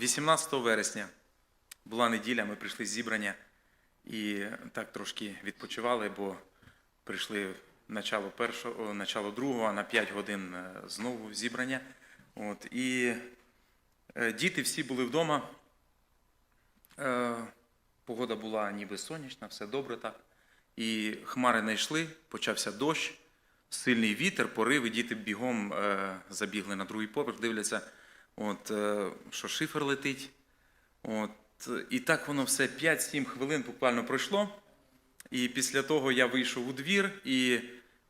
18 вересня була неділя, ми прийшли з зібрання і так трошки відпочивали, бо прийшли начало першого, начало другого, на 5 годин е, знову зібрання. От, і е, діти всі були вдома. Е, Погода була ніби сонячна, все добре так. І хмари не йшли, почався дощ, сильний вітер, пориви, діти бігом забігли на другий поверх, дивляться, от, е, що шифер летить. От, і так воно все 5-7 хвилин буквально пройшло. І після того я вийшов у двір і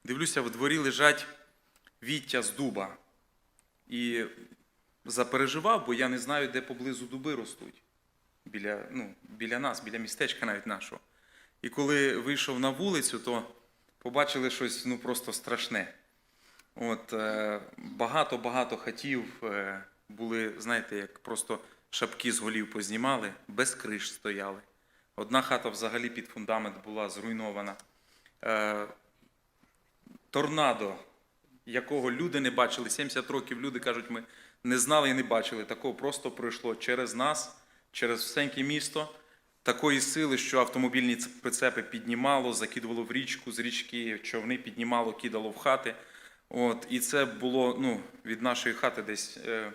дивлюся, в дворі лежать віття з дуба. І запереживав, бо я не знаю, де поблизу дуби ростуть. Біля, ну, біля нас, біля містечка навіть нашого. І коли вийшов на вулицю, то побачили щось ну, просто страшне. От, е, багато-багато хатів е, були, знаєте, як просто шапки з голів познімали, без криш стояли. Одна хата взагалі під фундамент була зруйнована. Е, торнадо, якого люди не бачили, 70 років люди кажуть, ми не знали і не бачили. Такого просто пройшло через нас, через всеньке місто. Такої сили, що автомобільні прицепи піднімало, закидувало в річку, з річки човни піднімало, кидало в хати. От, і це було ну, від нашої хати десь е,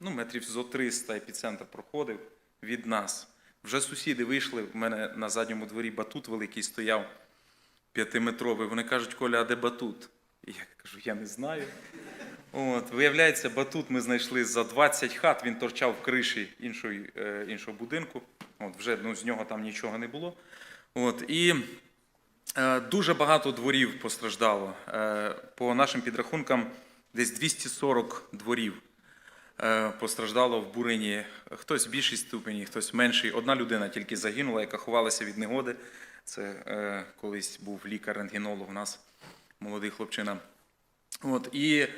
ну, метрів зо 300 епіцентр проходив від нас. Вже сусіди вийшли, в мене на задньому дворі батут великий стояв, п'ятиметровий. Вони кажуть, Коля, а де батут? І я кажу, я не знаю. От, виявляється, батут ми знайшли за 20 хат, він торчав в криші іншої, е, іншого будинку. От, вже ну, з нього там нічого не було. От, і е, дуже багато дворів постраждало. Е, по нашим підрахункам, десь 240 дворів постраждало в бурині. Хтось в більшій ступені, хтось в меншій. Одна людина тільки загинула, яка ховалася від негоди. Це е, колись був лікар-рентгенолог у нас, молодий хлопчина. От, і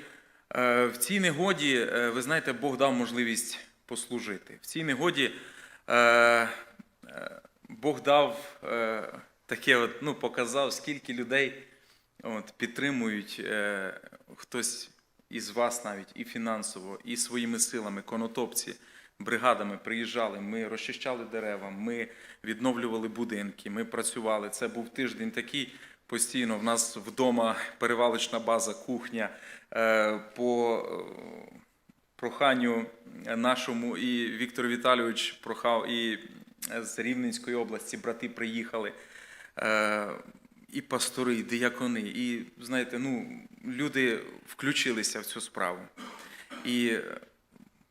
е, в цій негоді, е, ви знаєте, Бог дав можливість послужити. В цій негоді е, е, Бог дав е, таке, от, ну, показав, скільки людей от, підтримують е, хтось із вас навіть і фінансово, і своїми силами, конотопці, бригадами приїжджали. Ми розчищали дерева, ми відновлювали будинки, ми працювали. Це був тиждень такий. Постійно в нас вдома перевалочна база, кухня. Е, По е, проханню нашому і Віктор Віталійович прохав, і з Рівненської області брати приїхали. Е, І пастори, і диякони. І знаєте, ну, люди включилися в цю справу. І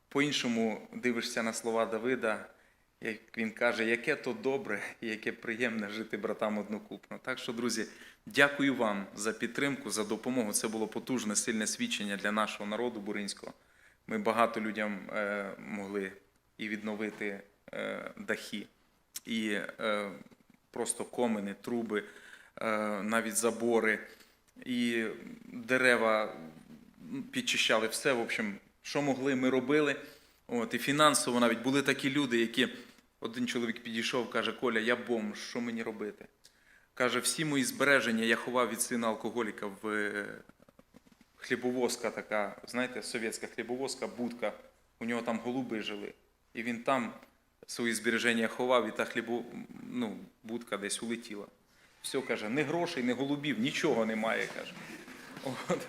по-іншому дивишся на слова Давида, як він каже, яке то добре і яке приємне жити братам однокупно. Так що, друзі, дякую вам за підтримку, за допомогу. Це було потужне, сильне свідчення для нашого народу буринського. Ми багато людям е, могли і відновити е, дахи, і е, просто комини, труби, е, навіть забори, і дерева підчищали все. В общем, що могли, ми робили. От, і фінансово навіть були такі люди, які один чоловік підійшов, каже: Коля, я бомж, що мені робити? Каже, всі мої збереження я ховав від сина алкоголіка в е, хлібовозка така, знаєте, совєтська хлібовозка, будка. У нього там голуби жили. І він там свої збереження ховав, і та хлібо, ну, будка десь улетіла. Все каже, не грошей, не голубів, нічого немає. каже. От.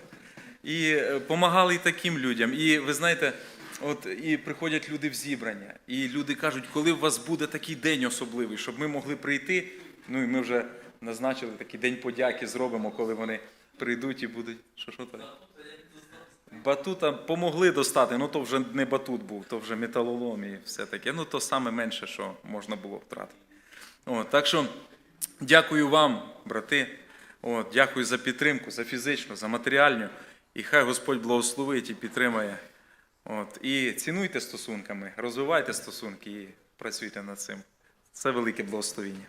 І допомагали і таким людям. І ви знаєте, от і приходять люди в зібрання, і люди кажуть, коли у вас буде такий день особливий, щоб ми могли прийти. Ну і ми вже назначили такий день подяки, зробимо, коли вони прийдуть і будуть. Що що то? Батута помогли достати, ну то вже не батут був, то вже металолом і все таке. Ну то саме менше, що можна було втратити. От, так що дякую вам, брати. От, дякую за підтримку, за фізичну, за матеріальну. І хай Господь благословить і підтримає. От, і цінуйте стосунками, розвивайте стосунки і працюйте над цим. Це велике благословіння.